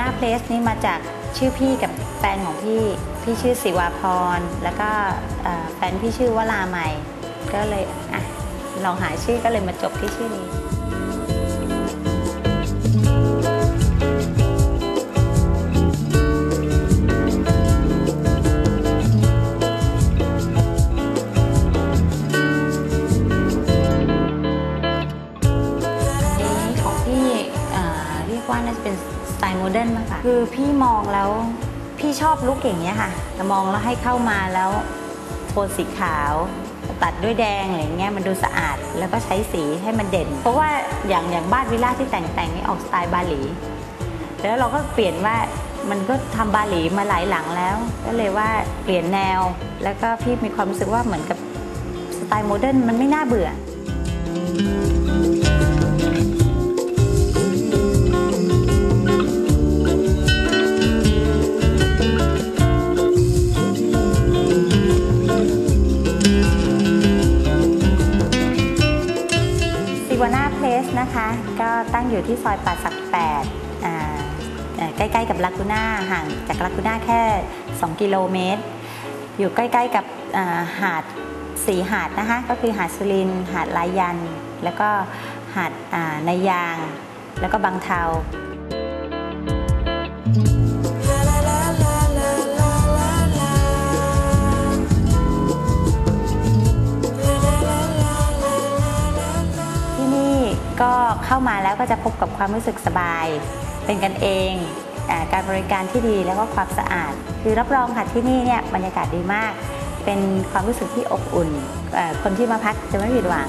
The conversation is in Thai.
น่าเพลสนี่มาจากชื่อพี่กับแฟนของพี่ พี่ชื่อสิวาพร แล้วก็แฟนพี่ชื่อวลาใหม่ ก็เลยอะลองหาชื่อก็เลยมาจบที่ชื่อนี้ของพี่เรียกว่าน่าจะเป็น ไตล์โมเดิร์นมากกว่าคือพี่มองแล้วพี่ชอบลุคอย่างเงี้ยค่ะแต่มองแล้วให้เข้ามาแล้วโทนสีขาว ตัดด้วยแดงอะไรเงี้ยมันดูสะอาดแล้วก็ใช้สีให้มันเด่น เพราะว่าอย่างอย่างบ้านวิลล่าที่แต่งแต่งนี่ออกสไตล์บาหลี แล้วเราก็เปลี่ยนว่ามันก็ทำบาหลีมาหลายหลังแล้ว ก็เลยว่าเปลี่ยนแนว แล้วก็พี่มีความรู้สึกว่าเหมือนกับสไตล์โมเดิร์นมันไม่น่าเบื่อ นะคะ ก็ตั้งอยู่ที่ซอยป่าสัก8ใกล้ๆกับลากูน่าห่างจากลากูน่าแค่ 2 กิโลเมตร อยู่ใกล้ๆกับหาดสีหาดนะคะ ก็คือหาดสุรินหาดลายัน แล้วก็หาดนายาง แล้วก็บางเทาที่ ก็เข้ามาแล้วก็จะพบกับความรู้สึกสบาย เป็นกันเองอการบริการที่ดีแล้วก็ความสะอาด คือรับรองค่ะที่นี่เนี่ยบรรยากาศดีมาก เป็นความรู้สึกที่อบอุ่น คนที่มาพักจะไม่ผิดหวัง